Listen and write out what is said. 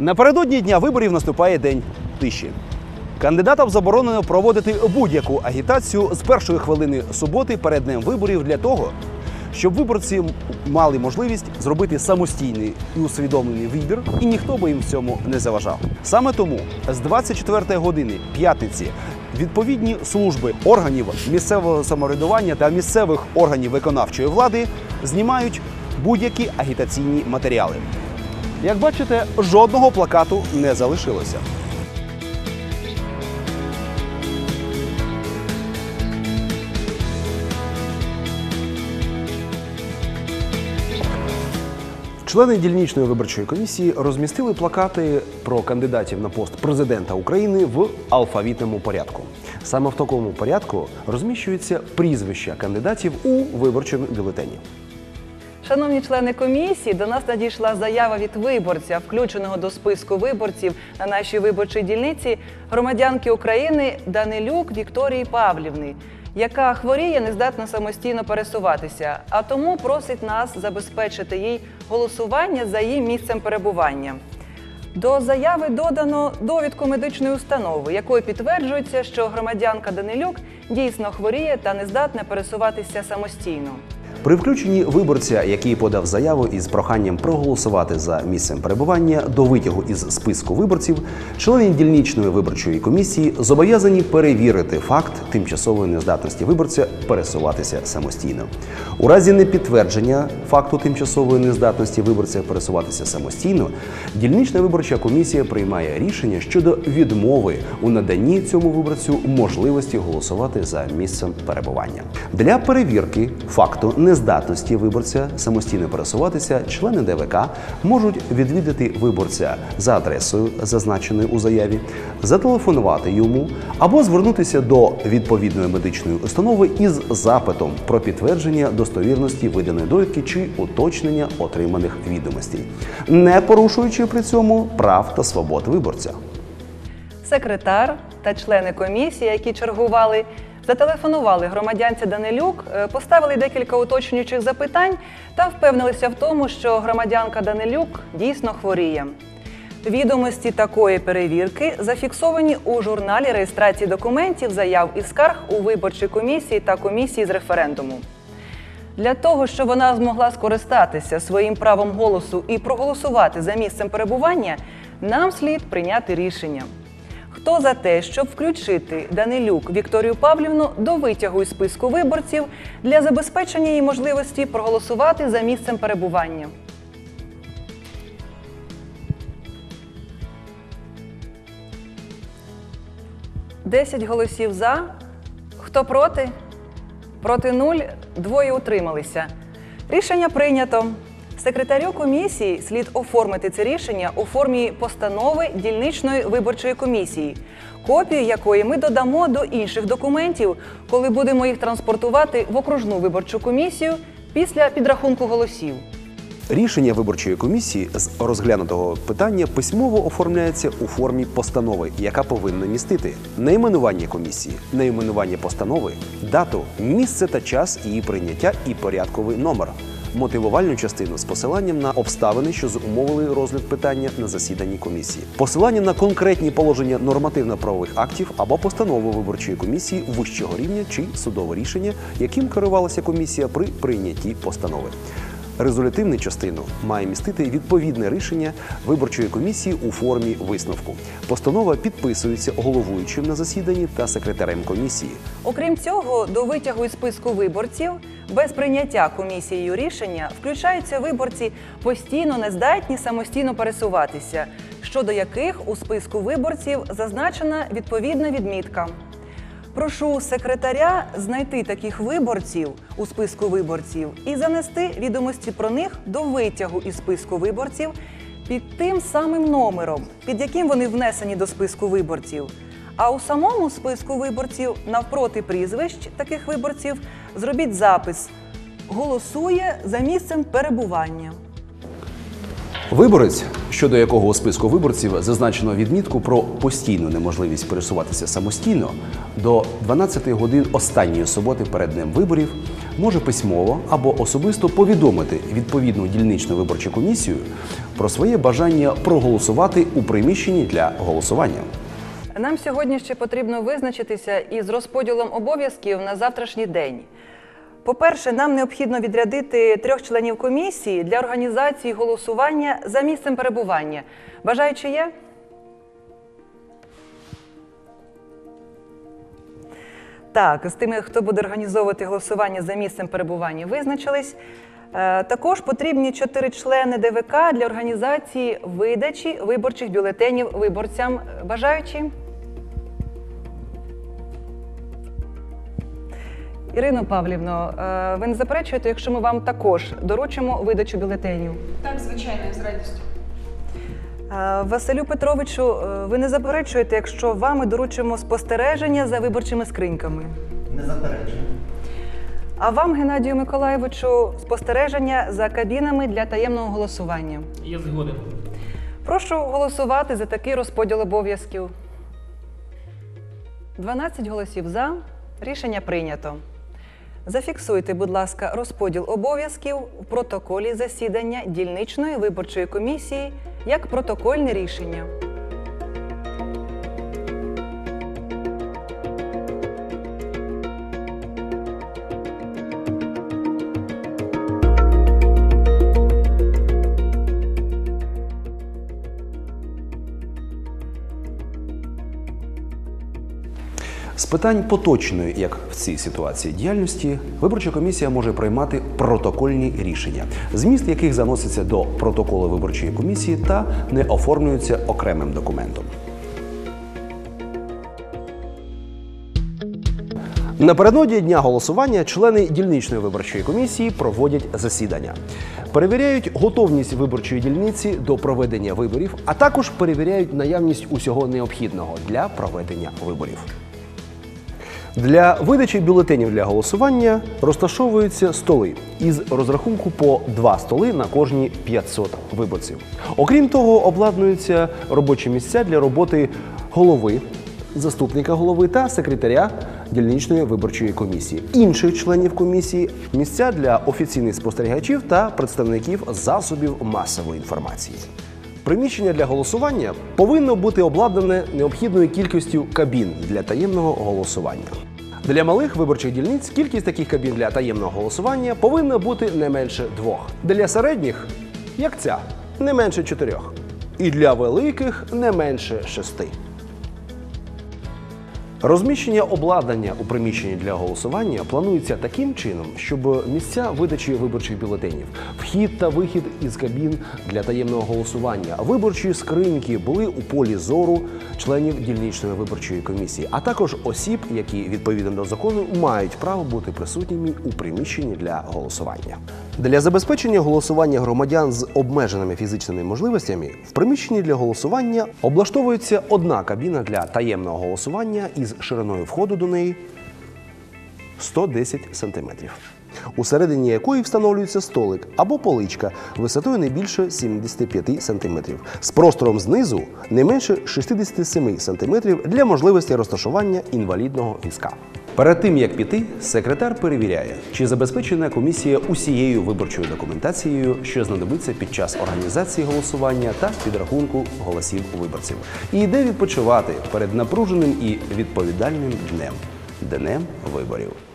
Напередодні дня виборів наступає день тиші. Кандидатам заборонено проводити будь-яку агітацію з першої хвилини суботи перед днем виборів для того, щоб виборці мали можливість зробити самостійний і усвідомлений вибір, і ніхто би їм в цьому не заважав. Саме тому з 24 години п'ятниці відповідні служби органів місцевого самоврядування та місцевих органів виконавчої влади знімають будь-які агітаційні матеріали. Як бачите, жодного плакату не залишилося. Члени дільничної виборчої комісії розмістили плакати про кандидатів на пост президента України в алфавітному порядку. Саме в такому порядку розміщуються прізвища кандидатів у виборчому бюлетені. Шановні члени комісії, до нас надійшла заява від виборця, включеного до списку виборців на нашій виборчій дільниці громадянки України Данилюк Вікторії Павлівни, яка хворіє, не здатна самостійно пересуватися, а тому просить нас забезпечити їй голосування за її місцем перебування. До заяви додано довідку медичної установи, якою підтверджується, що громадянка Данилюк дійсно хворіє та не здатна пересуватися самостійно. При включенні виборця, який подав заяву із проханням проголосувати за місцем перебування до витягу із списку виборців, члени дільничної виборчої комісії зобов'язані перевірити факт тимчасової нездатності виборця пересуватися самостійно. У разі непідтвердження факту тимчасової нездатності виборця пересуватися самостійно, дільнична виборча комісія приймає рішення щодо відмови у наданні цьому виборцю можливості голосувати за місцем перебування. Для перевірки факту нездатності виборця самостійно пересуватися, члени ДВК можуть відвідати виборця за адресою, зазначеною у заяві, зателефонувати йому або звернутися до відповідної медичної установи із запитом про підтвердження достовірності виданої довідки чи уточнення отриманих відомостей, не порушуючи при цьому прав та свобод виборця. Секретар та члени комісії, які чергували, зателефонували громадянці Данилюк, е, поставили декілька уточнюючих запитань та впевнилися в тому, що громадянка Данилюк дійсно хворіє. Відомості такої перевірки зафіксовані у журналі реєстрації документів, заяв і скарг у виборчій комісії та комісії з референдуму. Для того, щоб вона змогла скористатися своїм правом голосу і проголосувати за місцем перебування, нам слід прийняти рішення. Хто за те, щоб включити Данилюк Вікторію Павлівну до витягу із списку виборців для забезпечення її можливості проголосувати за місцем перебування? Десять голосів за. Хто проти? Проти нуль, двоє утрималися. Рішення прийнято. Секретарю комісії слід оформити це рішення у формі постанови дільничної виборчої комісії, копію якої ми додамо до інших документів, коли будемо їх транспортувати в окружну виборчу комісію після підрахунку голосів. Рішення виборчої комісії з розглянутого питання письмово оформляється у формі постанови, яка повинна містити найменування комісії, найменування постанови, дату, місце та час її прийняття і порядковий номер. Мотивувальну частину з посиланням на обставини, що зумовили розгляд питання на засіданні комісії, посилання на конкретні положення нормативно-правових актів або постанову виборчої комісії вищого рівня чи судове рішення, яким керувалася комісія при прийнятті постанови. Резолютивну частину має містити відповідне рішення виборчої комісії у формі висновку. Постанова підписується головуючим на засіданні та секретарем комісії. Окрім цього, до витягу із списку виборців без прийняття комісією рішення включаються виборці постійно нездатні самостійно пересуватися, щодо яких у списку виборців зазначена відповідна відмітка. Прошу секретаря знайти таких виборців у списку виборців і занести відомості про них до витягу із списку виборців під тим самим номером, під яким вони внесені до списку виборців. А у самому списку виборців навпроти прізвищ таких виборців зробіть запис голосує за місцем перебування. Виборець, щодо якого у списку виборців зазначено відмітку про постійну неможливість пересуватися самостійно, до 12 годин останньої суботи перед днем виборів може письмово або особисто повідомити відповідну дільничну виборчу комісію про своє бажання проголосувати у приміщенні для голосування. Нам сьогодні ще потрібно визначитися із розподілом обов'язків на завтрашній день. По-перше, нам необхідно відрядити трьох членів комісії для організації голосування за місцем перебування. Бажаючи є? Так, з тими, хто буде організовувати голосування за місцем перебування, визначились. Е, Також потрібні чотири члени ДВК для організації видачі виборчих бюлетенів виборцям. Бажаючі? Ірино Павлівно, е, ви не заперечуєте, якщо ми вам також доручимо видачу бюлетенів? Так, звичайно, з радістю. Е, Василю Петровичу, е, ви не заперечуєте, якщо вам ми доручимо спостереження за виборчими скриньками? Не заперечую. А вам, Геннадію Миколаєвичу, спостереження за кабінами для таємного голосування. Я згоден. Прошу голосувати за такий розподіл обов'язків. 12 голосів за. Рішення прийнято. Зафіксуйте, будь ласка, розподіл обов'язків в протоколі засідання дільничної виборчої комісії як протокольне рішення. Питань поточної, як в цій ситуації діяльності, виборча комісія може приймати протокольні рішення, зміст яких заноситься до протоколу виборчої комісії та не оформлюється окремим документом. Напередодні дня голосування члени дільничної виборчої комісії проводять засідання, перевіряють готовність виборчої дільниці до проведення виборів, а також перевіряють наявність усього необхідного для проведення виборів. Для видачі бюлетенів для голосування розташовуються столи із розрахунку по два столи на кожні 500 виборців. Окрім того, обладнуються робочі місця для роботи голови, заступника голови та секретаря дільничної виборчої комісії, інших членів комісії, місця для офіційних спостерігачів та представників засобів масової інформації. Приміщення для голосування повинно бути обладнане необхідною кількістю кабін для таємного голосування. Для малих виборчих дільниць кількість таких кабін для таємного голосування повинна бути не менше двох. Для середніх, як ця, не менше чотирьох. І для великих не менше шести. Розміщення обладнання у приміщенні для голосування планується таким чином, щоб місця видачі виборчих бюлетенів, вхід та вихід із кабін для таємного голосування, виборчі скриньки були у полі зору членів дільничної виборчої комісії, а також осіб, які відповідно до закону мають право бути присутніми у приміщенні для голосування. Для забезпечення голосування громадян з обмеженими фізичними можливостями в приміщенні для голосування облаштовується одна кабіна для таємного голосування із шириною входу до неї 110 см, усередині якої встановлюється столик або поличка висотою не більше 75 см, з простором знизу не менше 67 см для можливості розташування інвалідного візка. Перед тим як піти, секретар перевіряє, чи забезпечена комісія усією виборчою документацією, що знадобиться під час організації голосування та підрахунку голосів виборців, і йде відпочивати перед напруженим і відповідальним днем днем виборів.